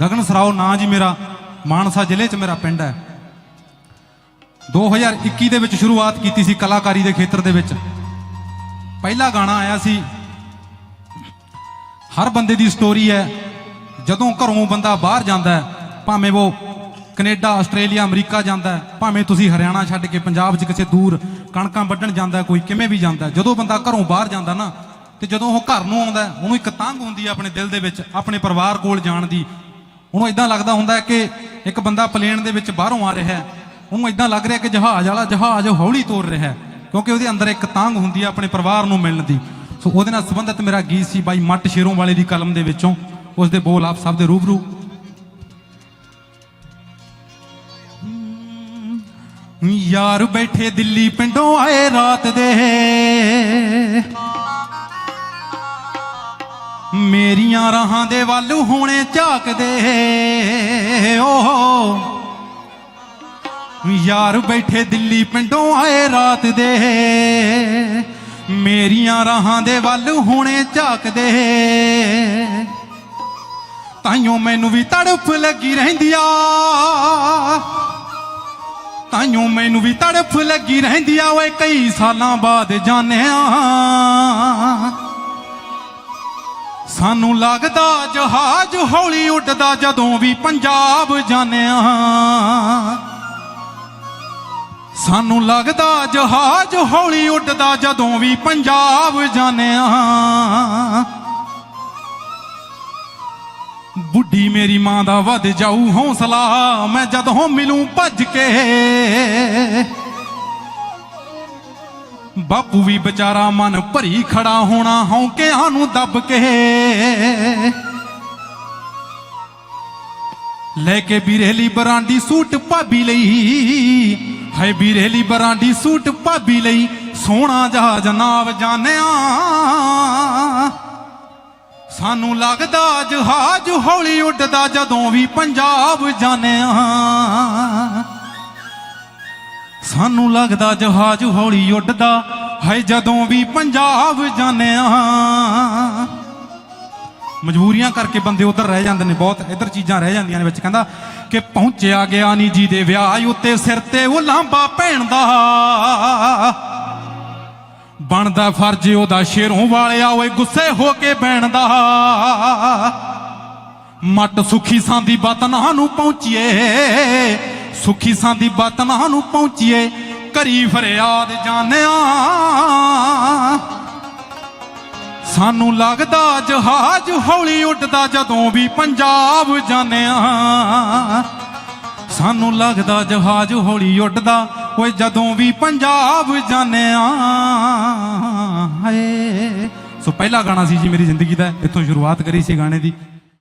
ਗਗਨ ਸਰਾਓ ਨਾਂ ਜੀ ਮੇਰਾ, ਮਾਨਸਾ ਜ਼ਿਲ੍ਹੇ 'ਚ ਮੇਰਾ ਪਿੰਡ ਹੈ। 2021 ਦੇ ਵਿੱਚ ਸ਼ੁਰੂਆਤ ਕੀਤੀ ਸੀ ਕਲਾਕਾਰੀ ਦੇ ਖੇਤਰ ਦੇ ਵਿੱਚ। ਪਹਿਲਾ ਗਾਣਾ ਆਇਆ ਸੀ, ਹਰ ਬੰਦੇ ਦੀ ਸਟੋਰੀ ਹੈ, ਜਦੋਂ ਘਰੋਂ ਬੰਦਾ ਬਾਹਰ ਜਾਂਦਾ ਹੈ, ਭਾਵੇਂ ਉਹ ਕੈਨੇਡਾ, ਆਸਟ੍ਰੇਲੀਆ, ਅਮਰੀਕਾ ਜਾਂਦਾ ਹੈ, ਭਾਵੇਂ ਤੁਸੀਂ ਹਰਿਆਣਾ ਛੱਡ ਕੇ ਪੰਜਾਬ 'ਚ ਕਿਸੇ ਦੂਰ ਕਣਕਾਂ ਵੱਢਣ ਜਾਂਦਾ ਕੋਈ ਕਿਵੇਂ ਵੀ ਜਾਂਦਾ ਜਦੋਂ ਬੰਦਾ ਘਰੋਂ ਬਾਹਰ ਜਾਂਦਾ ਨਾ, ਤੇ ਜਦੋਂ ਉਹ ਘਰ ਨੂੰ ਆਉਂਦਾ ਉਹਨੂੰ ਇੱਕ ਤੰਗ ਹੁੰਦੀ ਹੈ ਆਪਣੇ ਦਿਲ ਦੇ ਵਿੱਚ, ਆਪਣੇ ਪਰਿਵਾਰ ਕੋਲ ਜਾਣ ਦੀ ਉਹਨੂੰ ਇਦਾਂ ਲੱਗਦਾ ਹੁੰਦਾ ਕਿ ਇੱਕ ਬੰਦਾ ਪਲੇਨ ਦੇ ਵਿੱਚ ਬਾਹਰੋਂ ਆ ਰਿਹਾ ਉਹਨੂੰ ਇਦਾਂ ਲੱਗ ਰਿਹਾ ਕਿ ਜਹਾਜ਼ ਵਾਲਾ ਜਹਾਜ਼ ਹੌਲੀ ਤੋਰ ਰਿਹਾ ਕਿਉਂਕਿ ਉਹਦੇ ਅੰਦਰ ਇੱਕ ਤਾਂਗ ਹੁੰਦੀ ਹੈ ਆਪਣੇ ਪਰਿਵਾਰ ਨੂੰ ਮਿਲਣ ਦੀ। ਸੋ ਉਹਦੇ ਨਾਲ ਸੰਬੰਧਿਤ ਮੇਰਾ ਗੀਤ ਸੀ ਬਾਈ ਮੱਟ ਸ਼ੇਰੋਂ ਵਾਲੇ ਦੀ ਕਲਮ ਦੇ ਵਿੱਚੋਂ। ਉਸ ਦੇ ਬੋਲ ਆਪ ਸਭ ਦੇ ਰੂਬਰੂ। ਯਾਰ ਬੈਠੇ ਦਿੱਲੀ ਪਿੰਡੋਂ ਆਏ ਰਾਤ ਦੇ। ਮੇਰੀਆਂ ਰਾਹਾਂ ਦੇ ਵੱਲ ਹੋਣੇ ਝਾਕਦੇ ਓ। ਯਾਰ ਬੈਠੇ ਦਿੱਲੀ ਪਿੰਡੋਂ ਆਏ ਰਾਤ ਦੇ। ਮੇਰੀਆਂ ਰਾਹਾਂ ਦੇ ਵੱਲ ਹੋਣੇ ਝਾਕਦੇ। ਤਾਈਓ ਮੈਨੂੰ ਵੀ ਤੜਫ ਲੱਗੀ ਰਹਿੰਦੀ ਆ ਤਾਈਓ ਮੈਨੂੰ ਵੀ ਤੜਫ ਲੱਗੀ ਰਹਿੰਦੀ ਆ ਓਏ ਕਈ ਸਾਲਾਂ ਬਾਅਦ ਜਾਣਿਆ। ਸਾਨੂੰ ਲੱਗਦਾ ਜਹਾਜ਼ ਹੌਲੀ ਉੱਡਦਾ ਜਦੋਂ ਵੀ ਪੰਜਾਬ ਜਾਣਿਆ। ਸਾਨੂੰ ਲੱਗਦਾ ਜਹਾਜ਼ ਹੌਲੀ ਉੱਡਦਾ ਜਦੋਂ ਵੀ ਪੰਜਾਬ ਜਾਣਿਆ। ਬੁੱਢੀ ਮੇਰੀ ਮਾਂ ਦਾ ਵੱਧ ਜਾਊ ਹੌਸਲਾ, ਮੈਂ ਜਦੋਂ ਮਿਲੂੰ ਭੱਜ ਕੇ ਬਾਪੂ ਵੀ ਵਿਚਾਰਾ ਮਨ ਭਰੀ ਖੜਾ ਹੋਣਾ ਹੌਂਕਿਆਂ ਨੂੰ ਦੱਬ ਕੇ। ਲੈ ਕੇ ਬਿਰੇਲੀ ਬਰਾਂਡੀ ਸੂਟ ਭਾਬੀ ਲਈ। ਹਾਏ ਬਿਰੇਲੀ ਬਰਾਂਡੀ ਸੂਟ ਭਾਬੀ ਲਈ, ਸੋਹਣਾ ਜਹਾਜ਼ ਨਾਵ ਜਾਣਿਆ। ਸਾਨੂੰ ਲੱਗਦਾ ਜਹਾਜ਼ ਹੌਲੀ ਉੱਡਦਾ, ਜਦੋਂ ਵੀ ਪੰਜਾਬ ਜਾਣਿਆ। ਸਾਨੂੰ ਲੱਗਦਾ ਜਹਾਜ਼ ਹੌਲੀ ਉੱਡਦਾ ਹੈ ਜਦੋਂ ਵੀ ਪੰਜਾਬ ਜਾਣਿਆ ਮਜਬੂਰੀਆਂ ਕਰਕੇ ਬੰਦੇ ਉਧਰ ਰਹਿ ਜਾਂਦੇ ਨੇ ਬਹੁਤ, ਇੱਧਰ ਚੀਜ਼ਾਂ ਰਹਿ ਜਾਂਦੀਆਂ ਨੇ ਵਿੱਚ। ਕਹਿੰਦਾ ਕਿ ਪਹੁੰਚਿਆ ਗਿਆ ਨਹੀਂ ਜੀ ਦੇ ਵਿਆਹ, ਉੱਤੇ ਸਿਰ ਤੇ ਉਹ ਲਾਂਬਾ ਭੈਣ ਦਾ। ਬਣਦਾ ਫਰਜ਼ ਉਹਦਾ ਸ਼ੇਰੋਂ ਵਾਲਿਆ, ਓਏ ਗੁੱਸੇ ਹੋ ਕੇ ਬੈਣ ਦਾ। ਮੱਟ ਸੁਖੀ ਸਾਂਦੀ ਬਤਨਾ ਨੂੰ ਪਹੁੰਚੀਏ, ਸੁਖੀ ਸਾਂਦੀ ਬਤਨਾ ਨੂੰ ਪਹੁੰਚੀਏ। ਕਰੀ ਫਰਿਆਦ ਜਾਣਿਆ। ਸਾਨੂੰ ਲੱਗਦਾ ਜਹਾਜ਼ ਹੌਲੀ ਉੱਡਦਾ ਜਦੋਂ ਵੀ ਪੰਜਾਬ ਜਾਣਿਆ। ਸਾਨੂੰ ਲੱਗਦਾ ਜਹਾਜ਼ ਹੌਲੀ ਉੱਡਦਾ ਓਏ ਜਦੋਂ ਵੀ ਪੰਜਾਬ ਜਾਣਿਆ। ਹਾਏ। ਸੋ ਪਹਿਲਾ ਗਾਣਾ ਸੀ ਜੀ ਮੇਰੀ ਜ਼ਿੰਦਗੀ ਦਾ, ਇੱਥੋਂ ਸ਼ੁਰੂਆਤ ਕਰੀ ਸੀ ਗਾਣੇ ਦੀ।